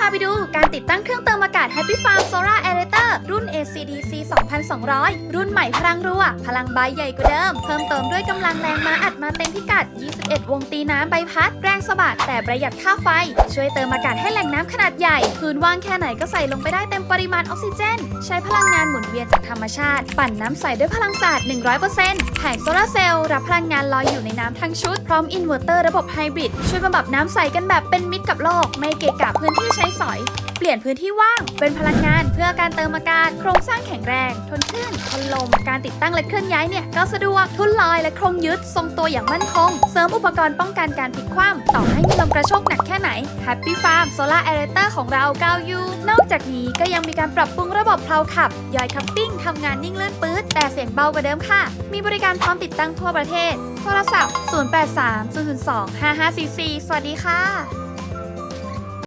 พาไปดูการติดตั้งเครื่องเติมอากาศ Happy Farm Solar Aerator รุ่น ACDC 2200 รุ่นใหม่พลังรัว พลังใบใหญ่กว่าเดิม เพิ่มเติมด้วยกำลังแรงม้าอัดมาเต็มพิกัด 21 วงตีน้ำใบพัด แรงสะบัดแต่ประหยัดค่าไฟ ช่วยเติมอากาศให้แหล่งน้ำขนาดใหญ่ พื้นว่างแค่ไหนก็ใส่ลงไปได้เต็มปริมาณออกซิเจน ใช้พลังงานหมุนเวียนจากธรรมชาติ ปั่นน้ำใสด้วยพลังศาสะอาด100%แผงโซลาร์เซลล์รับพลังงานลอยอยู่ในน้ำทั้งชุด พร้อมอินเวอร์เตอร์ระบบไฮบริดช่วยบำบัดน้ำใสกันแบบเป็นมิตรกับโลก ไม่เกะกะพื้นที่ใช้สอย เปลี่ยนพื้นที่ว่าง เป็นพลังงานเพื่อการเติมอากาศโครงสร้างแข็งแรง ทนคลื่นทนลม การติดตั้งและเคลื่อนย้ายเนี่ยก็สะดวก ทุ่นลอยและโครงยึด ทรงตัวอย่างมั่นคง เสริมอุปกรณ์ป้องกันการพลิกคว่ำต่อให้มีลมกระโชกหนักแค่ไหน Happy Farm Solar Aerator ของเราก้าวยูนอกจากนี้ก็ยังมีการปรับปรุงระบบเพลาขับย่อยคัพปิ้งทำงานนิ่งเลื่อนปื๊ดแต่เสียงเบากว่าเดิมค่ะ มีบริการพร้อมติดตั้งทั่วประเทศ โทรศัพท์ 083 002 5544 สวัสดีค่ะ